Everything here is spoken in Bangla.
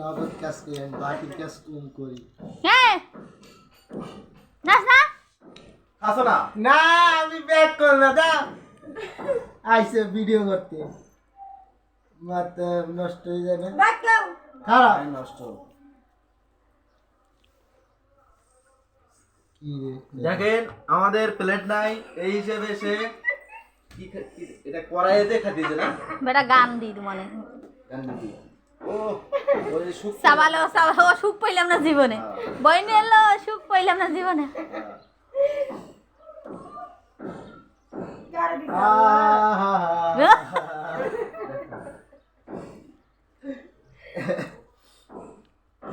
নগদ কাজ করি আমি বাকির কাজ কম করি। হ্যাঁ নাচ না আসো না। না আমি ব্যাক করব না দা। আইসে ভিডিও করতে। মাথা নষ্ট হয়ে যাবে। খারাপ। নষ্ট কি রে? দেখেন আমাদের প্লেট নাই। এই হিসেবে সে কি এটা কড়াইতে খাতিছে না? বেটা গান দিই মানে গান্ডি দিয়ে। সাবালো সাবালো সুখ পাইলাম না জীবনে। বইন এলো সুখ পাইলাম না জীবনে। আ